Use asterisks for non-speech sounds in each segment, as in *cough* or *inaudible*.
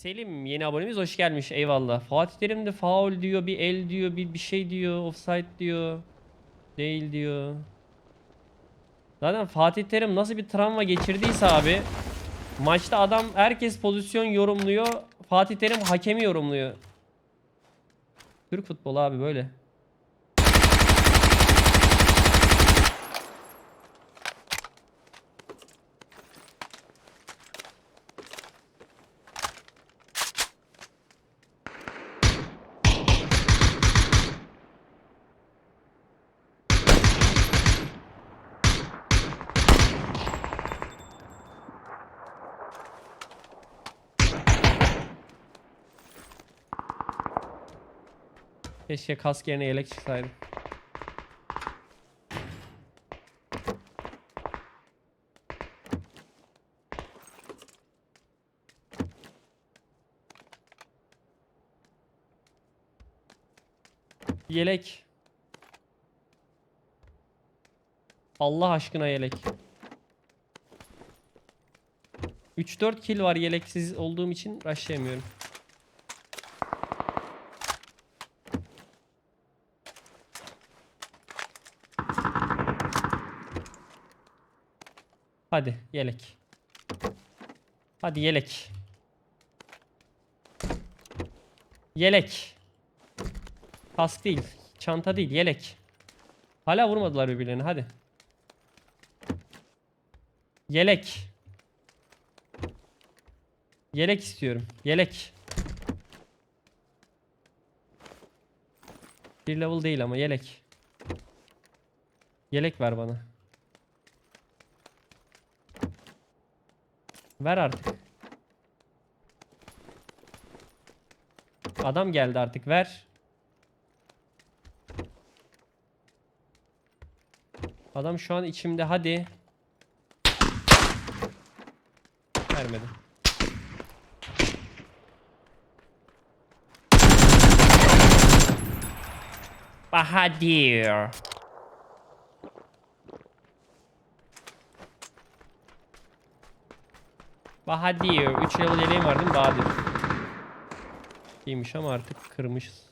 Selim yeni abonemiz hoş gelmiş eyvallah. Fatih Terim de faul diyor, bir el diyor, bir bir şey diyor, offside diyor. Değil diyor. Zaten Fatih Terim nasıl bir travma geçirdiyse abi maçta adam herkes pozisyon yorumluyor. Fatih Terim hakemi yorumluyor. Türk futbolu abi böyle. Keşke kask yerine yelek çıksaydı. Yelek. Allah aşkına yelek. 3-4 kill var yeleksiz olduğum için rushlayamıyorum. Hadi yelek. Hadi yelek. Yelek. Kask değil. Çanta değil. Yelek. Hala vurmadılar birbirlerini. Hadi. Yelek. Yelek istiyorum. Yelek. Bir level değil ama yelek. Yelek ver bana. Ver artık. Adam geldi artık ver. Adam şu an içimde hadi. Vermedi. Bahadir. Bahadir. 3 level yeleğim var değil mi? Bahadir. İyiymiş ama artık kırmışız.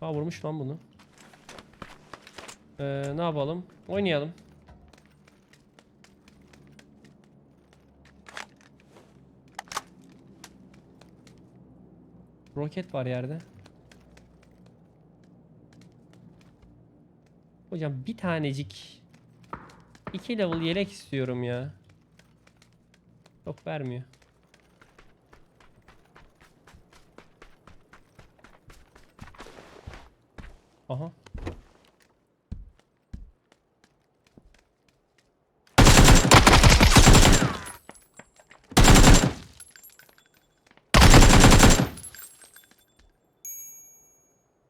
Aa vurmuş lan bunu. Ee, ne yapalım? Oynayalım. Roket var yerde. Hocam bir tanecik 2 level yelek istiyorum ya. Çok vermiyor. Aha.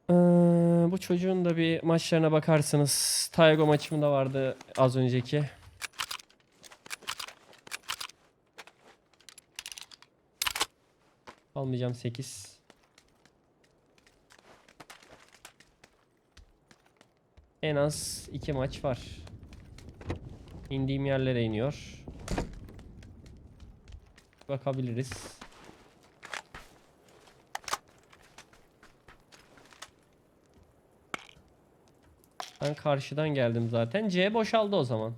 Ee, bu çocuğun da bir maçlarına bakarsınız. Taygo maçımda vardı az önceki. Almayacağım 8. En az 2 maç var. İndiğim yerlere iniyor. Bakabiliriz. Ben karşıdan geldim zaten. C boşaldı o zaman.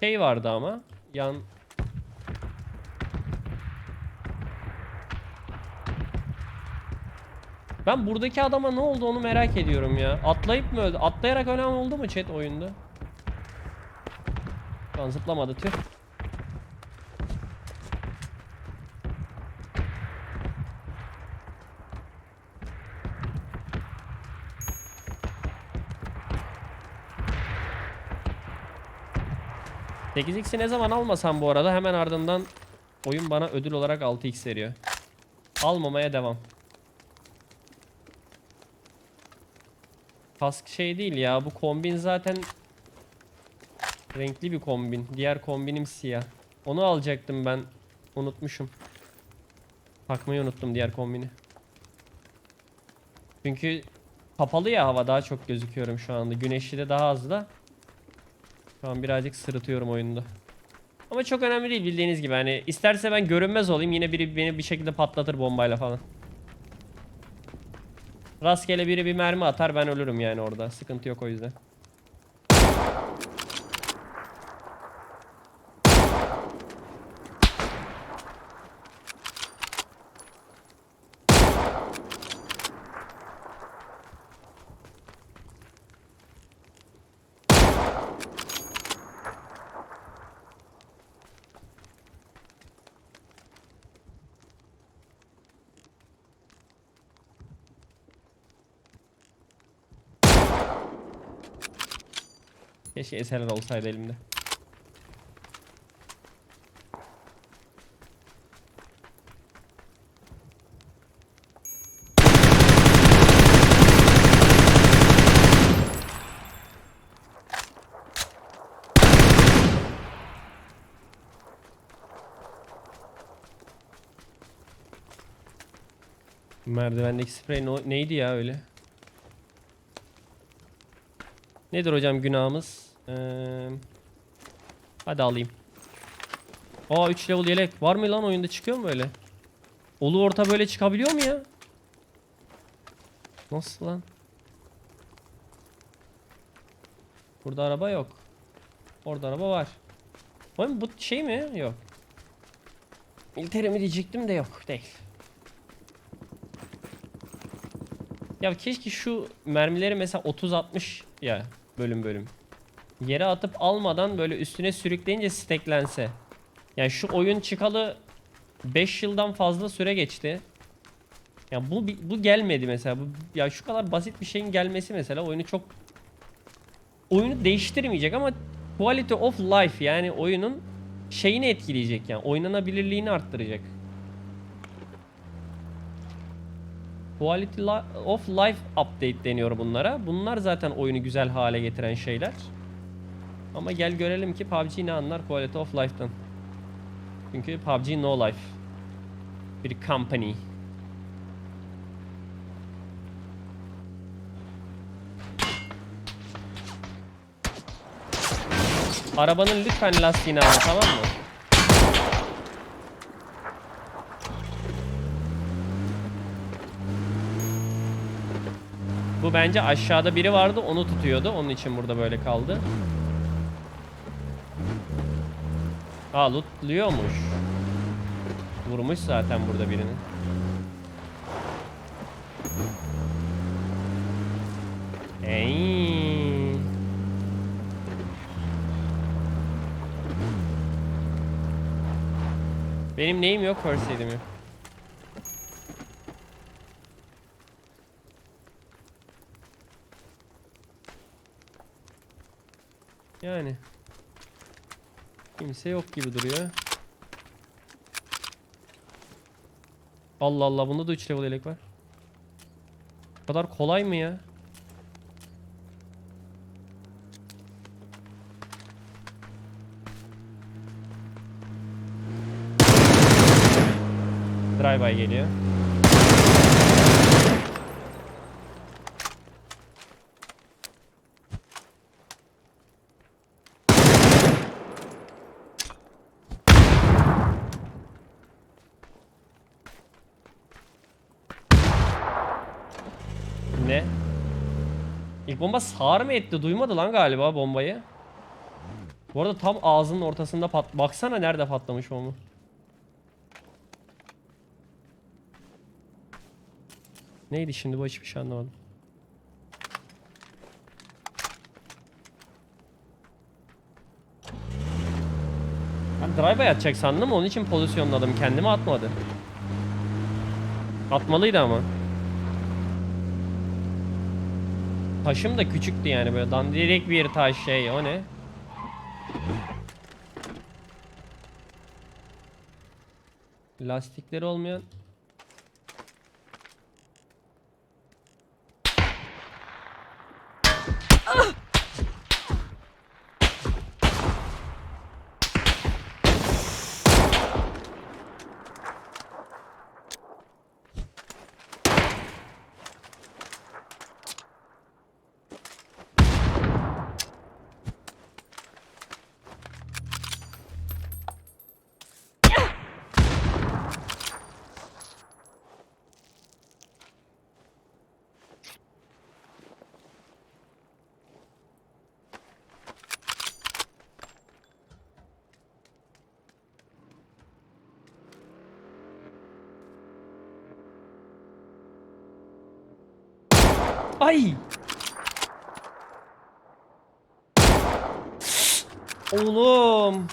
Şey vardı ama. Yan... Ben buradaki adama ne oldu onu merak ediyorum ya. Atlayıp mı öldü? Atlayarak ölen oldu mu chat oyunda? Lan zıplamadı tüh. X'i ne zaman almasam bu arada hemen ardından oyun bana ödül olarak 6x veriyor. Almamaya devam. Kask şey değil ya bu kombin zaten renkli bir kombin. Diğer kombinim siyah. Onu alacaktım ben. Unutmuşum. Takmayı unuttum diğer kombini. Çünkü Kapalı ya hava daha çok gözüküyorum şu anda. Güneşli de daha az da. Şu an birazcık sırıtıyorum oyunda. Ama çok önemli değil bildiğiniz gibi. Hani isterse ben görünmez olayım yine biri beni bir şekilde patlatır bombayla falan. Rastgele biri bir mermi atar ben ölürüm yani orada. Sıkıntı yok o yüzden. Keşke eserler olsaydı elimde. Merdivendeki sprey neydi ya öyle? Nedir hocam günahımız? Ee, hadi alayım. Aa 3 level yelek. Var mı lan oyunda çıkıyor mu öyle? Olu orta böyle çıkabiliyor mu ya? Nasıl lan? Burada araba yok. Orada araba var. Oğlum bu şey mi? Yok. İngiltere mi diyecektim de yok. Değil. Ya keşke şu mermileri mesela 30-60 ya bölüm bölüm. Yere atıp almadan böyle üstüne sürükleyince steklense. Yani şu oyun çıkalı 5 yıldan fazla süre geçti. Ya bu bu gelmedi mesela. Bu, ya şu kadar basit bir şeyin gelmesi mesela oyunu çok oyunu değiştirmeyecek ama quality of life yani oyunun şeyini etkileyecek yani oynanabilirliğini arttıracak. Quality li- of Life Update deniyor bunlara. Bunlar zaten oyunu güzel hale getiren şeyler. Ama gel görelim ki PUBG ne anlar Quality of Life'tan. Çünkü PUBG No Life. Bir company. Arabanın lütfen lastiğini al tamam mı? Bu bence aşağıda biri vardı onu tutuyordu. Onun için burada böyle kaldı. Aa lootluyormuş. Vurmuş zaten burada birini. Ey. Benim neyim yok, first aid'im yok. Yani. Kimse yok gibi duruyor. Allah Allah bunda da 3 level yelek var. Bu kadar kolay mı ya? Drive-by geliyor. Ne? İlk bomba sağır mı etti? Duymadı lan galiba bombayı. Bu arada tam ağzının ortasında pat... Baksana nerede patlamış bomba. Neydi şimdi bu hiçbir şey anlamadım. Ben drive'a atacak sandım onun için pozisyonladım kendimi atmadı. Atmalıydı ama. Taşım da küçüktü yani böyle dandirik bir taş şey o ne? Lastikleri olmayan Ay! Oğlum.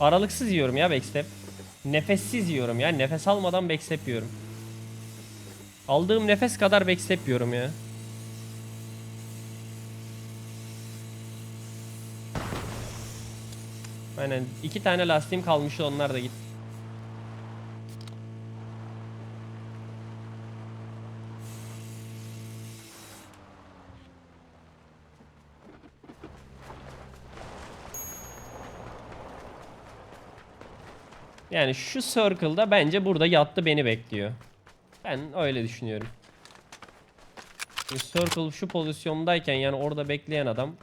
Aralıksız yiyorum ya backstep. Nefessiz yiyorum ya. Nefes almadan backstep yiyorum. Aldığım nefes kadar backstep yiyorum ya. Aynen. iki tane lastiğim kalmıştı onlar da gitti. Yani şu circle'da bence burada yattı beni bekliyor. Ben öyle düşünüyorum. Şimdi circle şu pozisyondayken yani orada bekleyen adam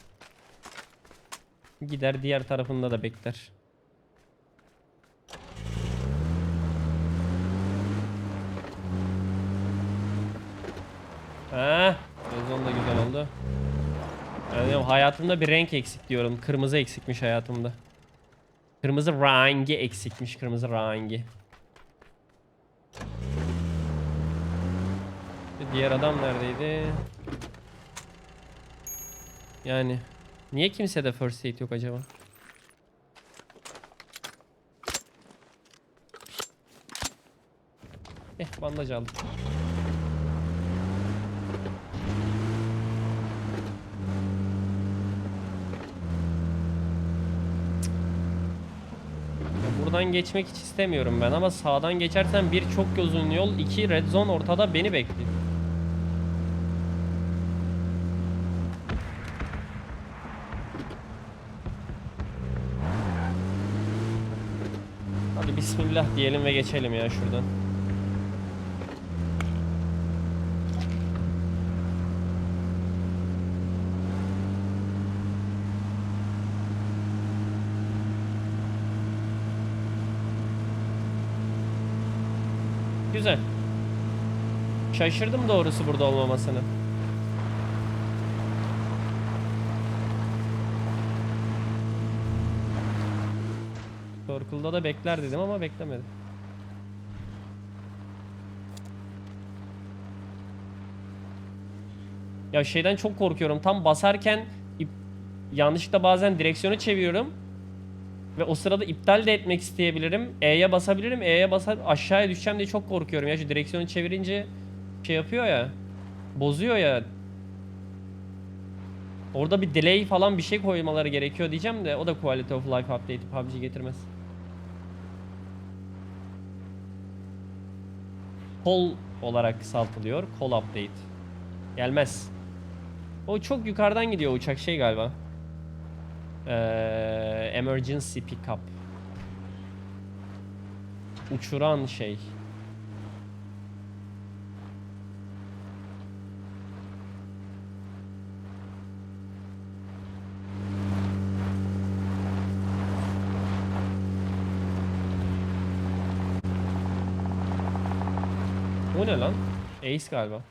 gider diğer tarafında da bekler. Ha, sezon da güzel oldu. Yani hayatımda bir renk eksik diyorum. Kırmızı eksikmiş hayatımda. Kırmızı rengi eksikmiş kırmızı rengi. Bir Diğer adam neredeydi? Yani niye kimsede first aid yok acaba? Eh bandaj aldım. Ya Buradan geçmek hiç istemiyorum ben ama sağdan geçersen bir çok uzun yol, iki red zone ortada beni bekliyor. Hadi bismillah diyelim ve geçelim ya şuradan. Güzel. Şaşırdım doğrusu burada olmamasını. Circle'da da bekler dedim ama beklemedim. Ya şeyden çok korkuyorum. Tam basarken yanlışlıkla bazen direksiyonu çeviriyorum. Ve o sırada iptal de etmek isteyebilirim. E'ye basabilirim. E'ye basar aşağıya düşeceğim diye çok korkuyorum ya. Şu direksiyonu çevirince şey yapıyor ya. Bozuyor ya. Orada bir delay falan bir şey koymaları gerekiyor diyeceğim de o da quality of life update PUBG getirmez. Call olarak kısaltılıyor. Call update. Gelmez. O çok yukarıdan gidiyor uçak şey galiba. Ee, emergency pickup. Uçuran şey. O ne lan? Ace galiba.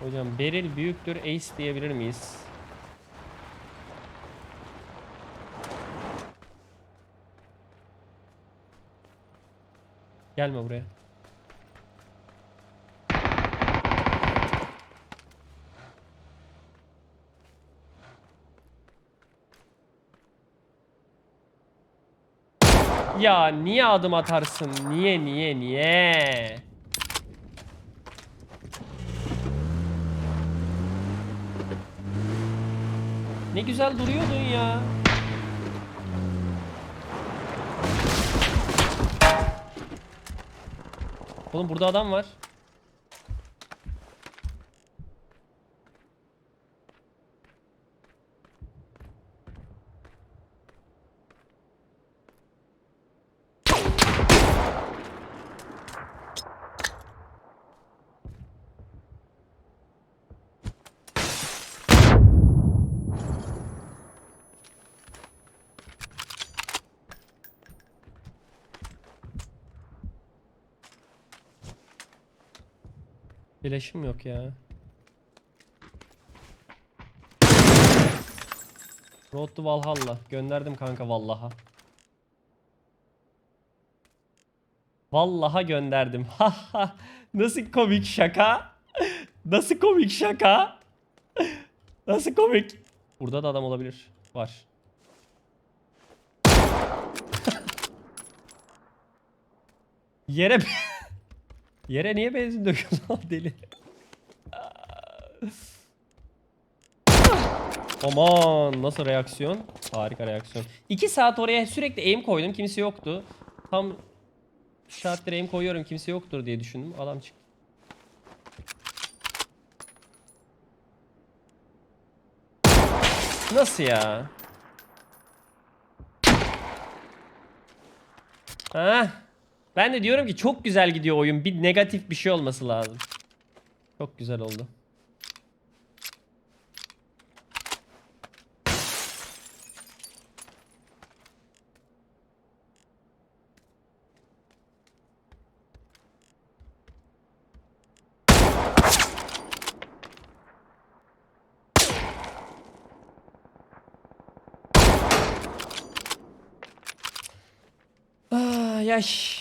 Hocam Beril büyüktür Ace diyebilir miyiz? Gelme buraya. Ya niye adım atarsın? Niye niye niye? Ne güzel duruyordun ya. Oğlum burada adam var. Flash'ım yok ya. Road to Valhalla. Gönderdim kanka vallaha. Vallaha gönderdim. *laughs* Nasıl komik şaka? Nasıl komik şaka? Nasıl komik? Burada da adam olabilir. Var. *laughs* Yere *laughs* Yere niye benzin döküyorsun *laughs* lan deli? Aman nasıl reaksiyon? Harika reaksiyon. 2 saat oraya sürekli aim koydum. Kimse yoktu. Tam saattir aim koyuyorum. Kimse yoktur diye düşündüm. Adam çıktı. Nasıl ya? Ha? Ben de diyorum ki çok güzel gidiyor oyun. Bir negatif bir şey olması lazım. Çok güzel oldu. Ah, yaş.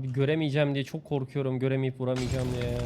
Abi göremeyeceğim diye çok korkuyorum. Göremeyip vuramayacağım diye.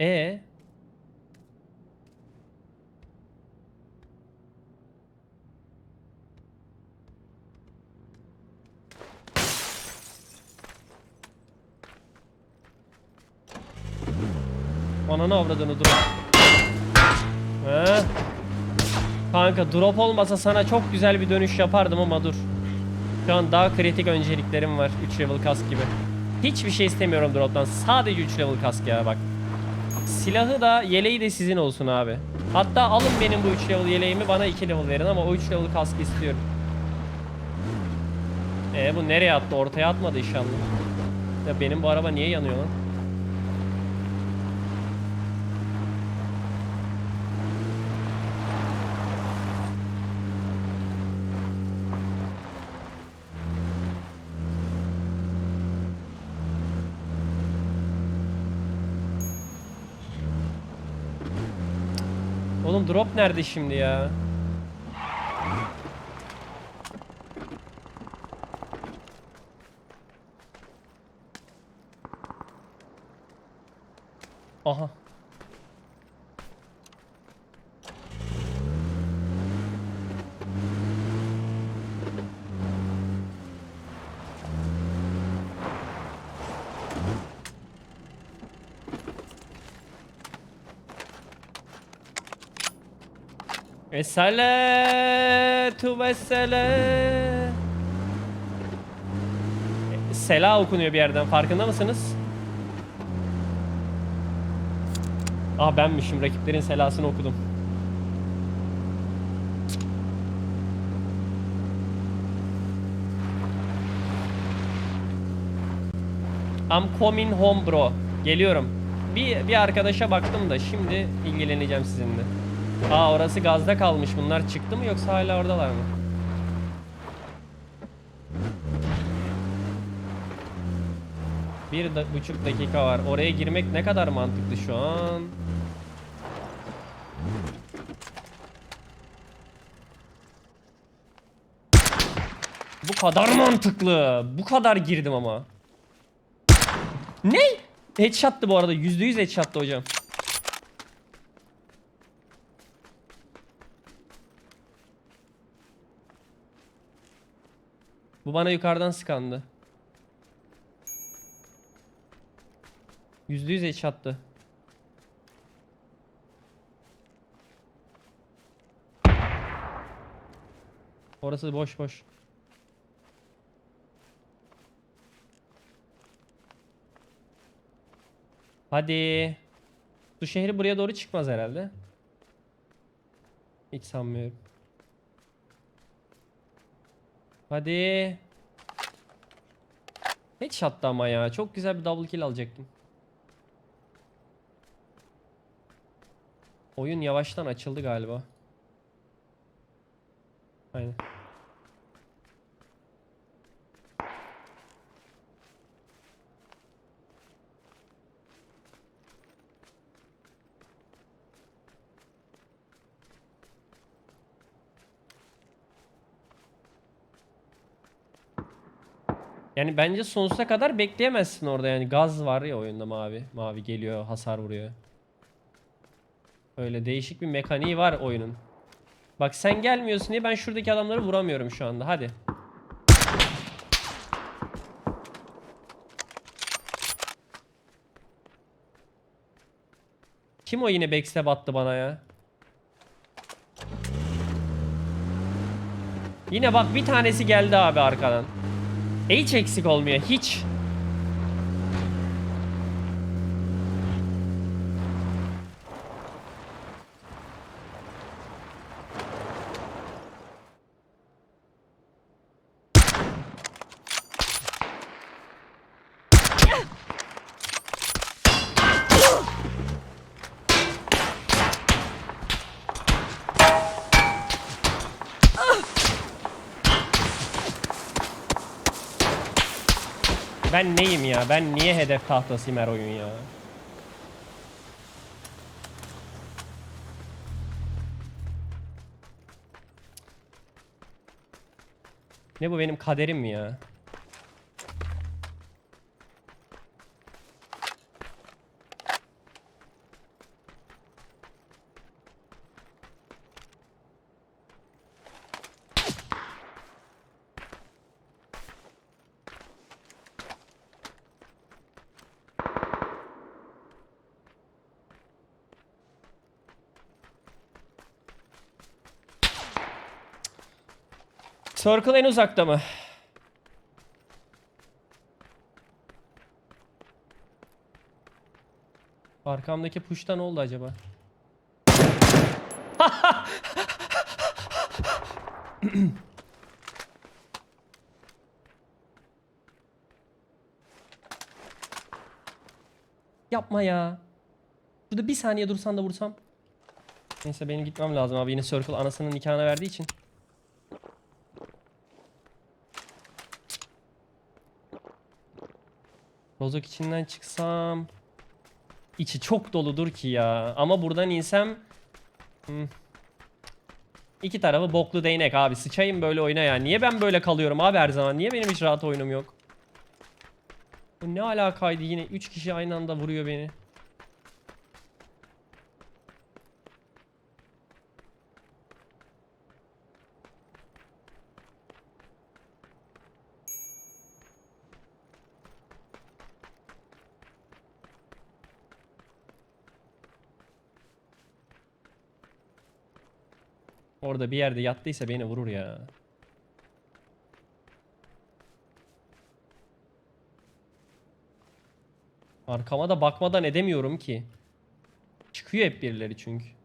E Ananı avradını drop. He? Kanka drop olmasa sana çok güzel bir dönüş yapardım ama dur. Şu an daha kritik önceliklerim var 3 level kask gibi. Hiçbir şey istemiyorum drop'tan. Sadece 3 level kask ya bak. Silahı da yeleği de sizin olsun abi. Hatta alın benim bu 3 level yeleğimi bana 2 level verin ama o 3 level kaskı istiyorum. E bu nereye attı? Ortaya atmadı inşallah. Ya benim bu araba niye yanıyor lan? Drop nerede şimdi ya? Esselatu vessele. Sela okunuyor bir yerden farkında mısınız? Ah benmişim rakiplerin selasını okudum. I'm coming home bro. Geliyorum. Bir, bir arkadaşa baktım da şimdi ilgileneceğim sizinle. Aa orası gazda kalmış. Bunlar çıktı mı yoksa hala oradalar mı? Bir da, buçuk dakika var. Oraya girmek ne kadar mantıklı şu an? Bu kadar mantıklı. Bu kadar girdim ama. Ne? Headshot'tı bu arada. %100 headshot'tı hocam. Bu bana yukarıdan sıkandı. Yüzde yüz headshot'tı. Orası boş boş. Hadi. Su şehri buraya doğru çıkmaz herhalde. Hiç sanmıyorum. Hadi. Headshot'tı ama ya. Çok güzel bir double kill alacaktım. Oyun yavaştan açıldı galiba. Aynen. Yani bence sonsuza kadar bekleyemezsin orada yani gaz var ya oyunda mavi. Mavi geliyor hasar vuruyor. Öyle değişik bir mekaniği var oyunun. Bak sen gelmiyorsun diye ben şuradaki adamları vuramıyorum şu anda hadi. Kim o yine backstab attı bana ya? Yine bak bir tanesi geldi abi arkadan. Hiç eksik olmuyor hiç. Ben neyim ya? Ben niye hedef tahtasıyım her oyun ya? Ne bu benim kaderim mi ya? Circle en uzakta mı? Arkamdaki push'ta ne oldu acaba? *coughs* Yapma ya. Şurada bir saniye dursan da vursam. Neyse benim gitmem lazım abi. Yine Circle anasının nikahına verdiği için. Rozok içinden çıksam. İçi çok doludur ki ya. Ama buradan insem. Hmm. İki tarafı boklu değnek abi. Sıçayım böyle oyuna ya. Niye ben böyle kalıyorum abi her zaman? Niye benim hiç rahat oyunum yok? Bu ne alakaydı yine? 3 kişi aynı anda vuruyor beni. Orada bir yerde yattıysa beni vurur ya. Arkama da bakmadan edemiyorum ki. Çıkıyor hep birileri çünkü.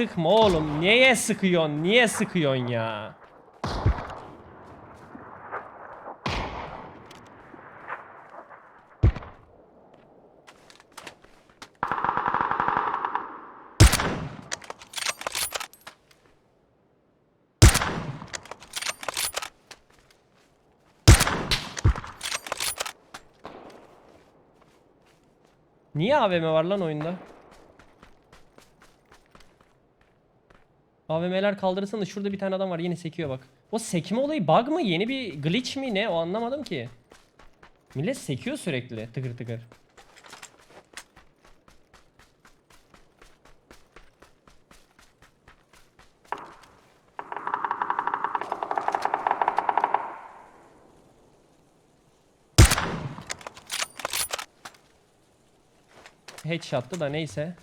Sıkma oğlum. Niye sıkıyorsun? Niye sıkıyorsun ya? Niye AVM var lan oyunda? AVM'ler kaldırırsan da şurada bir tane adam var yine sekiyor bak. O sekme olayı bug mı? Yeni bir glitch mi ne? O anlamadım ki. Millet sekiyor sürekli tıkır tıkır. Headshot'tı da neyse.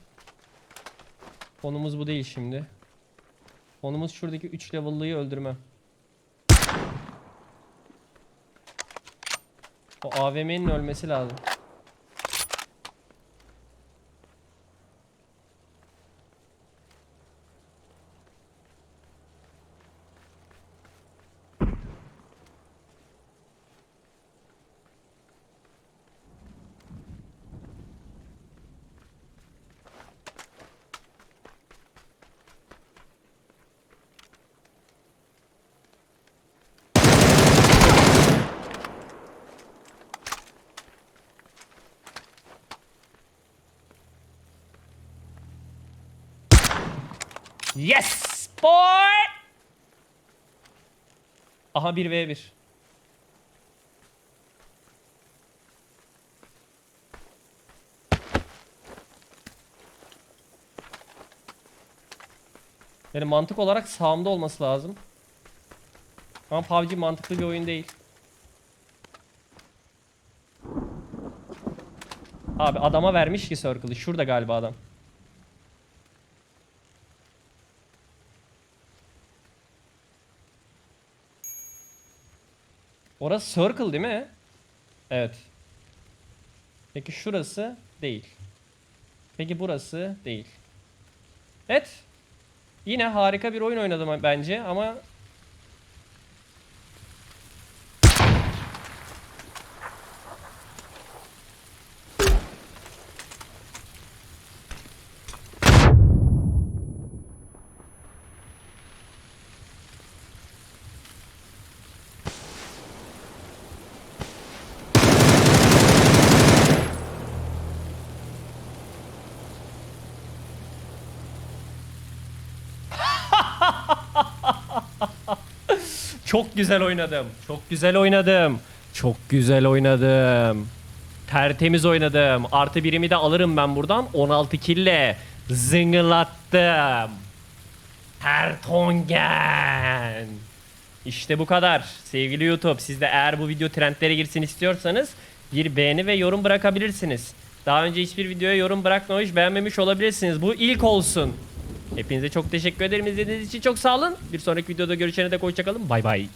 Konumuz bu değil şimdi. Konumuz şuradaki 3 level'lıyı öldürme. O AVM'nin ölmesi lazım. Aha 1v1. Yani mantık olarak sağımda olması lazım. Ama PUBG mantıklı bir oyun değil. Abi adama vermiş ki circle'ı. Şurada galiba adam. Orası circle değil mi? Evet. Peki şurası değil. Peki burası değil. Evet. Yine harika bir oyun oynadım bence ama Çok güzel oynadım. Çok güzel oynadım. Çok güzel oynadım. Tertemiz oynadım. Artı birimi de alırım ben buradan. 16 kille zıngılattım. Tertongen. İşte bu kadar. Sevgili YouTube siz de eğer bu video trendlere girsin istiyorsanız bir beğeni ve yorum bırakabilirsiniz. Daha önce hiçbir videoya yorum bırakmamış beğenmemiş olabilirsiniz. Bu ilk olsun. Hepinize çok teşekkür ederim izlediğiniz için çok sağ olun. Bir sonraki videoda görüşene dek hoşçakalın. Bay bay.